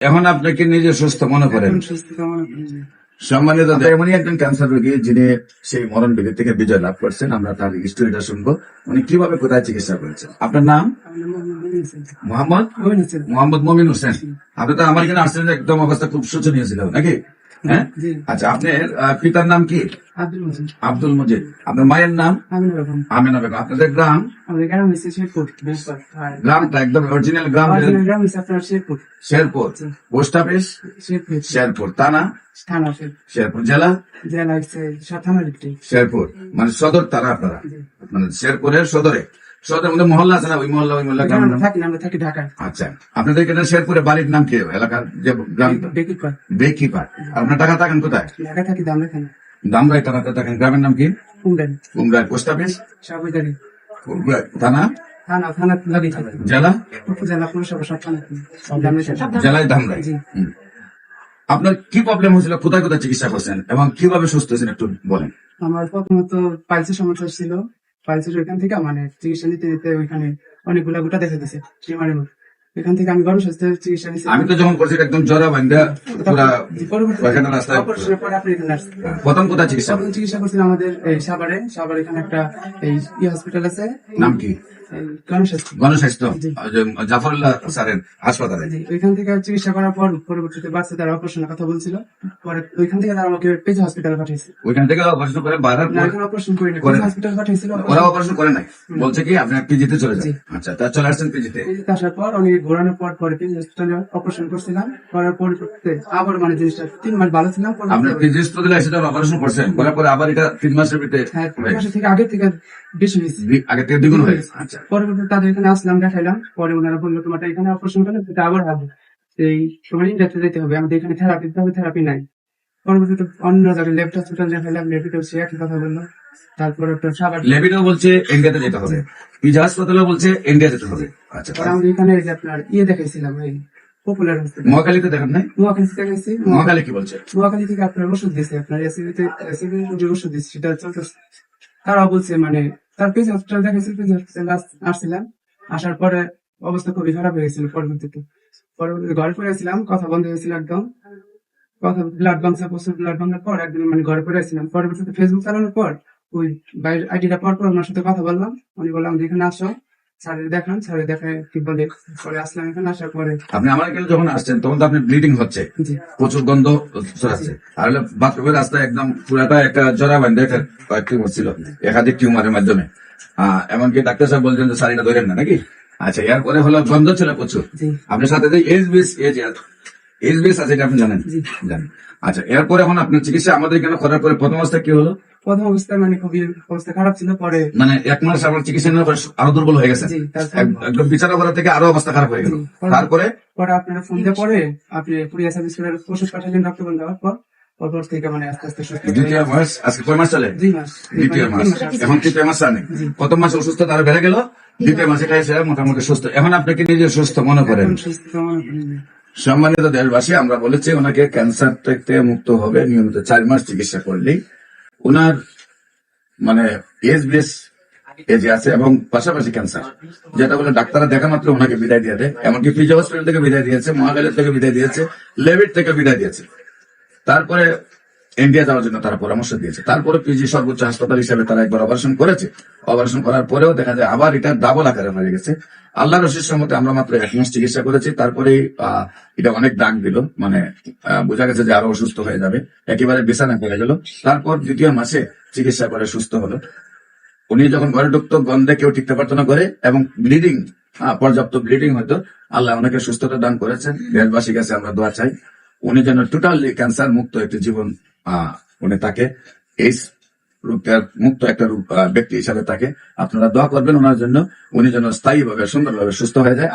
এখন আপনাকে নিজে সুস্থ মনে করেন। মনে সম্মানিত এমনই একজন ক্যান্সার রোগী যিনি সেই মরণ বিধি থেকে বিজয় লাভ করছেন আমরা তার স্টোরিটা শুনব। উনি কীভাবে কোথায় চিকিৎসা করেছেন? আপনার নাম? মোহাম্মদ মোহাম্মদ? মমিন হোসেন। আপনি তো আমার এখানে আসছেন একদম অবস্থা খুব শোচনীয় ছিল নাকি? হ্যাঁ? আচ্ছা আপনার পিতার নাম কি? আব্দুল মজিদ। আপনার মায়ের নাম? আমি আমিনা বেগম আপনাদের গ্রাম? গ্রামটা একদম অরিজিনাল গ্রাম Sherpur. Sherpur. Post office Sherpur. Sherpur. থানা? থানা শেরপুর। জেলা? শেরপুর। মানে সদর তারা আপনারা। মানে শেরপুরের সদরে। মধ্যে মহল্লা আছে না? ওই মহল্লা ওই মহল্লা গ্রামের থাকি না, আমরা থাকি ঢাকায় আচ্ছা। আপনাদের এখানে শেরপুরে বাড়ির নাম কি? এলাকার যে গ্রাম? বেকিপার আপনার টাকা থাকেন কোথায়? ঢাকা থাকি দাম রাখেন দামরাই থানাতে থাকেন। গ্রামের নাম কি? Post office? সাবুদারি থানা? জেলা? জেলায় ধামরাই। আপনার কি প্রবলেম হয়েছিল? কোথায় কোথায় চিকিৎসা করছেন? এবং কীভাবে সুস্থ হয়েছেন একটু বলেন। আমার প্রথমত পাইলসের সমস্যা ছিল। পাইলসের ওইখান থেকে মানে চিকিৎসা নিতে নিতে ওইখানে অনেকগুলা গোটা দেখা ট্রিমারের মতো। এখান থেকে আমি গরম স্বাস্থ্যের চিকিৎসা নিয়েছি আমি তো যখন করছি একদম জরা বান্ধা পুরা পায়খানা রাস্তায়। অপারেশনের পরে আপনি এখানে আসছেন। প্রথম কোথায় চিকিৎসা? তখন চিকিৎসা করছিলাম আমাদের এই সাভারে। সাভারে এখানে একটা এই ই হসপিটাল আছে। নাম কি? গণস্বাস্থ্য। গণস্বাস্থ্য। জি। ওই যে জাফরুল্লাহ স্যারের হাসপাতালে। ওইখান থেকে চিকিৎসা করার পর পরবর্তীতে বাচ্চা তারা অপারেশনের কথা বলছিল। পরে ওইখান থেকে তারা আমাকে পেজে হসপিটাল পাঠিয়েছে। ওইখান থেকে অপারেশন করে অপারেশন করিনি। করে হসপিটাল পাঠিয়েছিল। ওরা অপারেশন করে নাই। বলছে কি আপনি পিজিতে চলে যান। আচ্ছা তা চলে আসছেন পিজিতে পেজে আসার পর উনি ঘোরানোর পর পরে হসপিটালে অপারেশন করছিলাম করার পর আবার মানে জিনিসটা তিন মাস ভালো ছিলাম অপারেশন করছেন করার পরে আবার এটা তিন মাসের ভিতরে হ্যাঁ তিন মাসের থেকে আগে থেকে বেশি হয়েছে। আগে থেকে দ্বিগুণ হয়ে গেছে। আচ্ছা। পরবর্তীতে তাদের এখানে আসলাম দেখাইলাম পরে ওনারা বলল তোমার এখানে অপারেশন করলে সেটা আবার হবে এই তোমার ইন্ডিয়াতে যেতে হবে আমাদের এখানে থেরাপি দিতে হবে থেরাপি নাই। পরবর্তীতে অন্য লেফট সে একই কথা বলল। তারপরে একটা সাবার লেবিনও বলছে ইন্ডিয়াতে যেতে হবে। বলছে ইন্ডিয়া যেতে হবে। আচ্ছা এখানে যে আপনার ইয়ে দেখাইছিলাম এই পপুলার হসপিটাল মহাকালীতে দেখেন নাই? নোয়াখালী দেখাইছি মহাকালী কি বলছে? নোয়াখালী থেকে আপনার ওষুধ দিয়েছে আপনার এসিবিতে এসিবি যে ওষুধ দিচ্ছে সেটা চলতেছে তারাও বলছে মানে তার পেজ হসপিটাল দেখাইছিল পেজ হসপিটাল আসছিলাম। আসার পরে অবস্থা খুবই খারাপ হয়ে গেছিল পরবর্তীতে পরবর্তীতে ঘরে পড়েছিলাম কথা বন্ধ হয়েছিল একদম। কথা ব্লাড বাংসা ব্লাড পর একদিন মানে ঘরে পরবর্তীতে ফেসবুক চালানোর পর ওই বাইরের আইডিটা পর পর ওনার সাথে কথা বললাম। উনি বললাম এখানে আসো। স্যারের দেখান স্যারের দেখায় কি বলে পরে আসলাম এখানে আসার পরে আপনি আমার এখানে যখন আসছেন তখন তো আপনি ব্লিডিং হচ্ছে। প্রচুর গন্ধ ছড়াচ্ছে। আর হলো বাথরুমের রাস্তায় একদম পুরাটা একটা জরা বান্ধে একটা টিউমার ছিল। একাধিক টিউমারের মাধ্যমে। এমনকি ডাক্তার সাহেব বলছেন যে সারিটা ধরেন না নাকি? আচ্ছা এরপরে হলো গন্ধ ছিল প্রচুর। আপনার সাথে যে এইচ বিএস এজ আছে এটা আপনি জানেন? জানেন। আচ্ছা এরপরে এখন আপনার চিকিৎসা আমাদের এখানে করার পরে প্রথম অবস্থায় কি হলো? প্রথম অবস্থায় মানে খুবই অবস্থা খারাপ ছিল পরে মানে এক মাস আমার চিকিৎসা নেওয়ার পর আরও দুর্বল হয়ে গেছে? একদম বিচারা করা থেকে আরও অবস্থা খারাপ হয়ে গেল। তারপরে? পরে আপনারা ফোন দিয়ে পরে আপনি কুরিয়ার সার্ভিস করে ওষুধ পাঠালেন রক্তবন্ধ দেওয়ার পর পরপর থেকে মানে আস্তে আস্তে সুস্থ দ্বিতীয় মাস আজকে কয় মাস চলে? দুই মাস। দ্বিতীয় মাস। এখন তৃতীয় মাস রানিং। প্রথম মাসে অসুস্থতা আরও বেড়ে গেল। দ্বিতীয় মাসে এসে মোটামুটি সুস্থ। এখন আপনাকে নিজে সুস্থ মনে করেন? সুস্থ মনে। সম্মানিত দেশবাসী, আমরা বলেছি ওনাকে ক্যান্সার থেকে মুক্ত হবে নিয়মিত চার মাস চিকিৎসা করলেই। ওনার মানে এজ বেস এজে আছে এবং পাশাপাশি ক্যান্সার যেটা বলে ডাক্তাররা দেখা মাত্র ওনাকে বিদায় দিয়ে দেয়। এমনকি পিজি হসপিটাল থেকে বিদায় দিয়েছে, মহাকালের থেকে বিদায় দিয়েছে লেভিট থেকে বিদায় দিয়েছে। তারপরে ইন্ডিয়া যাওয়ার জন্য তারা পরামর্শ দিয়েছে। তারপরে পিজি সর্বোচ্চ হাসপাতাল হিসেবে তারা একবার অপারেশন করেছে। অপারেশন করার পরেও দেখা যায় আবার এটা ডাবল আকারে হয়ে গেছে। আল্লাহ রশির সম্মতে আমরা মাত্র এক মাস চিকিৎসা করেছি। তারপরে এটা অনেক দাগ দিল। মানে বোঝা গেছে যে আরও অসুস্থ হয়ে যাবে। একেবারে বিছানা করে গেল। তারপর দ্বিতীয় মাসে চিকিৎসা করে সুস্থ হলো। উনি যখন ঘরে ঢুকতো, গন্ধে কেউ টিকতে পারতো না করে এবং ব্লিডিং পর্যাপ্ত ব্লিডিং হতো। আল্লাহ ওনাকে সুস্থতা দান করেছেন। দেশবাসীর কাছে আমরা দোয়া চাই। উনি যেন টোটালি ক্যান্সার মুক্ত একটি জীবন উনি তাকে এই রূপের মুক্ত একটা ব্যক্তি হিসাবে তাকে আপনারা দোয়া করবেন ওনার জন্য। উনি যেন স্থায়ী স্থায়ীভাবে, সুন্দরভাবে সুস্থ হয়ে যায়।